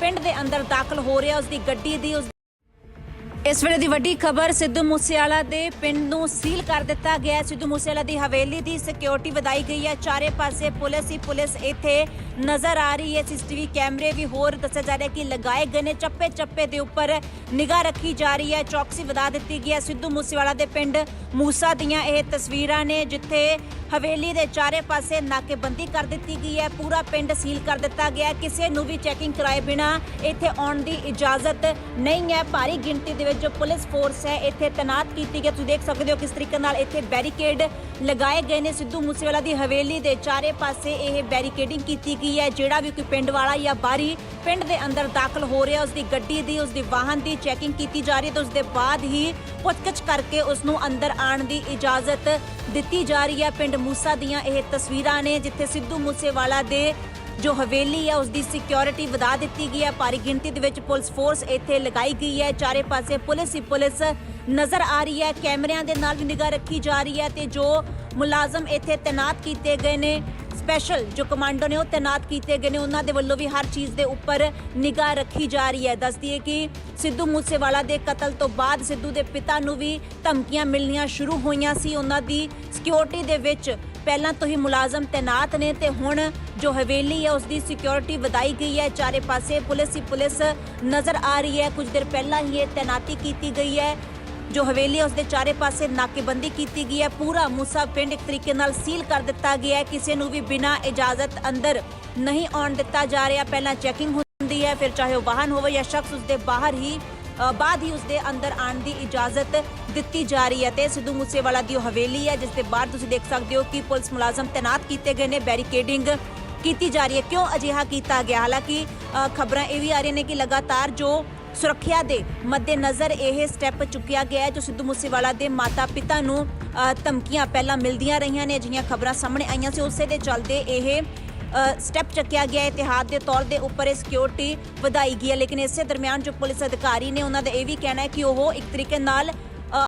ਪਿੰਡ ਦੇ ਅੰਦਰ ਦਾਖਲ ਹੋ ਰਿਹਾ ਉਸ ਦੀ ਗੱਡੀ ਦੀ ਉਸ ਇਸ ਵੇਲੇ ਦੀ ਵੱਡੀ ਖਬਰ ਸਿੱਧੂ ਮੂਸੇਵਾਲਾ ਦੇ ਪਿੰਡ ਨੂੰ ਸੀਲ ਕਰ ਦਿੱਤਾ ਗਿਆ ਹੈ। ਸਿੱਧੂ ਮੂਸੇਵਾਲਾ ਦੀ ਹਵੇਲੀ ਦੀ ਸਿਕਿਉਰਿਟੀ ਵਧਾਈ ਗਈ ਹੈ। ਚਾਰੇ ਪਾਸੇ ਪੁਲਿਸ ਹੀ ਪੁਲਿਸ ਇੱਥੇ ਨਜ਼ਰ ਆ ਰਹੀ ਹੈ। ਸੀਸੀਟੀਵੀ ਕੈਮਰੇ ਵੀ ਹੋਰ ਦੱਸਿਆ ਜਾ ਰਿਹਾ ਕਿ ਲਗਾਏ ਗਏ ਨੇ। ਚੱਪੇ ਚੱਪੇ ਦੇ ਉੱਪਰ ਨਿਗਾਹ ਰੱਖੀ ਜਾ ਰਹੀ ਹੈ। ਚੌਕਸੀ ਵਧਾ ਦਿੱਤੀ ਗਈ ਹੈ। ਸਿੱਧੂ ਮੂਸੇਵਾਲਾ ਦੇ ਪਿੰਡ ਮੂਸਾ ਦੀਆਂ ਇਹ ਤਸਵੀਰਾਂ ਨੇ, ਜਿੱਥੇ ਹਵੇਲੀ ਦੇ ਚਾਰੇ ਪਾਸੇ ਨਾਕੇਬੰਦੀ ਕਰ ਦਿੱਤੀ ਗਈ ਹੈ। ਪੂਰਾ ਪਿੰਡ ਸੀਲ ਕਰ ਦਿੱਤਾ ਗਿਆ ਕਿਸੇ ਨੂੰ ਵੀ ਚੈਕਿੰਗ ਕਰਾਏ ਬਿਨਾ ਇੱਥੇ ਆਉਣ ਦੀ ਇਜਾਜ਼ਤ ਨਹੀਂ ਹੈ। ਭਾਰੀ ਗਿਣਤੀ ਦੇ ਵਿੱਚ ਜੋ ਪੁਲਿਸ ਫੋਰਸ ਹੈ, ਇੱਥੇ ਤੈਨਾਤ ਕੀਤੀ ਗਈ ਤੁਸੀਂ ਦੇਖ ਸਕਦੇ ਹੋ ਕਿਸ ਤਰੀਕੇ ਨਾਲ ਇੱਥੇ ਬੈਰੀਕੇਡ ਲਗਾਏ ਗਏ ਨੇ ਸਿੱਧੂ ਮੂਸੇਵਾਲਾ ਦੀ ਹਵੇਲੀ ਦੇ ਚਾਰੇ ਪਾਸੇ ਇਹ ਬੈਰੀਕੇਡਿੰਗ ਕੀਤੀ ਗਈ ਹੈ, ਜਿਹੜਾ ਵੀ ਕੋਈ ਪਿੰਡ ਵਾਲਾ ਜਾਂ ਬਾਹਰੀ ਪਿੰਡ ਦੇ ਅੰਦਰ ਦਾਖਲ ਹੋ ਰਿਹਾ ਉਸ ਦੀ ਗੱਡੀ ਦੀ ਉਸ ਦੀ ਵਾਹਨ ਦੀ ਚੈਕਿੰਗ ਕੀਤੀ ਜਾ ਰਹੀ ਹੈ ਤੇ ਉਸ ਦੇ ਬਾਅਦ ਹੀ ਪੁੱਛਗਿੱਛ ਕਰਕੇ ਉਸ ਨੂੰ ਅੰਦਰ ਆਉਣ ਦੀ ਇਜਾਜ਼ਤ ਦਿੱਤੀ ਜਾ ਰਹੀ ਹੈ। ਪਿੰਡ ਮੂਸਾ ਦੀਆਂ ਇਹ ਤਸਵੀਰਾਂ ਨੇ, ਜਿੱਥੇ ਸਿੱਧੂ ਮੂਸੇਵਾਲਾ ਦੇ ਜੋ ਹਵੇਲੀ ਹੈ ਉਸ ਦੀ ਸਿਕਿਉਰਿਟੀ ਵਧਾ ਦਿੱਤੀ ਗਈ ਹੈ। ਭਾਰੀ ਗਿਣਤੀ ਦੇ ਵਿੱਚ ਪੁਲਿਸ ਫੋਰਸ ਇੱਥੇ ਲਗਾਈ ਗਈ ਹੈ। ਚਾਰੇ ਪਾਸੇ ਪੁਲਿਸ ਹੀ ਪੁਲਿਸ ਨਜ਼ਰ ਆ ਰਹੀ ਹੈ। ਕੈਮਰਿਆਂ ਦੇ ਨਾਲ ਵੀ ਨਿਗਾਹ ਰੱਖੀ ਜਾ ਰਹੀ ਹੈ ਤੇ ਜੋ ਮੁਲਾਜ਼ਮ ਇੱਥੇ ਤੈਨਾਤ ਕੀਤੇ ਗਏ ਨੇ ਸਪੈਸ਼ਲ ਜੋ ਕਮਾਂਡੋ ਨੇ ਉਹ ਤੈਨਾਤ ਕੀਤੇ ਗਏ ਨੇ, ਉਹਨਾਂ ਦੇ ਵੱਲੋਂ ਵੀ ਹਰ ਚੀਜ਼ ਦੇ ਉੱਪਰ ਨਿਗਾਹ ਰੱਖੀ ਜਾ ਰਹੀ ਹੈ। ਦੱਸਦੀ ਹੈ ਕਿ ਸਿੱਧੂ ਮੂਸੇਵਾਲਾ ਦੇ ਕਤਲ ਤੋਂ ਬਾਅਦ ਸਿੱਧੂ ਦੇ ਪਿਤਾ ਨੂੰ ਵੀ ਧਮਕੀਆਂ ਮਿਲਣੀਆਂ ਸ਼ੁਰੂ ਹੋਈਆਂ ਸੀ। ਉਹਨਾਂ ਦੀ ਸਿਕਿਉਰਿਟੀ ਦੇ ਵਿੱਚ ਪਹਿਲਾਂ ਤੋਂ ਹੀ ਮੁਲਾਜ਼ਮ ਤੈਨਾਤ ਨੇ ਤੇ ਹੁਣ ਜੋ ਹਵੇਲੀ ਹੈ ਉਸ ਦੀ ਸਿਕਿਉਰਿਟੀ ਵਧਾਈ ਗਈ ਹੈ। ਚਾਰੇ ਪਾਸੇ ਪੁਲਿਸ ਹੀ ਪੁਲਿਸ ਨਜ਼ਰ ਆ ਰਹੀ ਹੈ। ਕੁਝ ਦਿਨ ਪਹਿਲਾਂ ਹੀ ਇਹ ਤੈਨਾਤੀ ਕੀਤੀ ਗਈ ਹੈ। ਜੋ ਹਵੇਲੀ ਹੈ ਉਸ ਦੇ ਚਾਰੇ ਪਾਸੇ ਨਾਕੇਬੰਦੀ ਕੀਤੀ ਗਈ ਹੈ। ਪੂਰਾ ਮੂਸਾ ਪਿੰਡ ਇੱਕ ਤਰੀਕੇ ਨਾਲ ਸੀਲ ਕਰ ਦਿੱਤਾ ਗਿਆ ਹੈ। ਕਿਸੇ ਨੂੰ ਵੀ ਬਿਨਾਂ ਇਜਾਜ਼ਤ ਅੰਦਰ ਨਹੀਂ ਆਉਣ ਦਿੱਤਾ ਜਾ ਰਿਹਾ। ਪਹਿਲਾਂ ਚੈਕਿੰਗ ਹੁੰਦੀ ਹੈ, ਫਿਰ ਚਾਹੇ ਉਹ ਵਾਹਨ ਹੋਵੇ ਜਾਂ ਸ਼ਖਸ ਉਸ ਦੇ ਬਾਹਰ ਹੀ ਬਾਅਦ ਹੀ ਉਸ ਦੇ ਅੰਦਰ ਆਉਣ ਦੀ ਇਜਾਜ਼ਤ ਦਿੱਤੀ ਜਾ ਰਹੀ ਹੈ ਤੇ ਸਿੱਧੂ ਮੂਸੇਵਾਲਾ ਦੀ ਉਹ ਹਵੇਲੀ ਹੈ, ਜਿਸ ਦੇ ਬਾਹਰ ਤੁਸੀਂ ਦੇਖ ਸਕਦੇ ਹੋ ਕਿ ਪੁਲਿਸ ਮੁਲਾਜ਼ਮ ਤੈਨਾਤ ਕੀਤੇ ਗਏ ਨੇ, ਬੈਰੀਕੇਡਿੰਗ ਕੀਤੀ ਜਾ ਰਹੀ ਹੈ। ਕਿਉਂ ਅਜਿਹਾ ਕੀਤਾ ਗਿਆ? ਹਾਲਾਂਕਿ ਖਬਰਾਂ ਇਹ ਵੀ ਆ ਰਹੀਆਂ ਨੇ ਕਿ ਲਗਾਤਾਰ ਜੋ ਸੁਰੱਖਿਆ ਦੇ ਮੱਦੇਨਜ਼ਰ ਇਹ ਸਟੈਪ ਚੁੱਕਿਆ ਗਿਆ ਹੈ, ਜੋ ਸਿੱਧੂ ਮੂਸੇਵਾਲਾ ਦੇ ਮਾਤਾ-ਪਿਤਾ ਨੂੰ ਧਮਕੀਆਂ ਪਹਿਲਾਂ ਮਿਲਦੀਆਂ ਰਹੀਆਂ ਨੇ ਅਜਿਹੀਆਂ ਖਬਰਾਂ ਸਾਹਮਣੇ ਆਈਆਂ ਸੀ। ਉਸੇ ਦੇ ਚੱਲਦੇ ਇਹ ਸਟੈਪ ਚੱਕਿਆ ਗਿਆ ਇਤਿਹਾਦ ਦੇ ਤੌਰ ਦੇ ਉੱਪਰ ਇਹ ਸਿਕਿਉਰਿਟੀ ਵਧਾਈ ਗਈ ਹੈ। ਲੇਕਿਨ ਇਸੇ ਦਰਮਿਆਨ ਜੋ ਪੁਲਿਸ ਅਧਿਕਾਰੀ ਨੇ, ਉਹਨਾਂ ਦਾ ਇਹ ਵੀ ਕਹਿਣਾ ਹੈ ਕਿ ਉਹ ਇੱਕ ਤਰੀਕੇ ਨਾਲ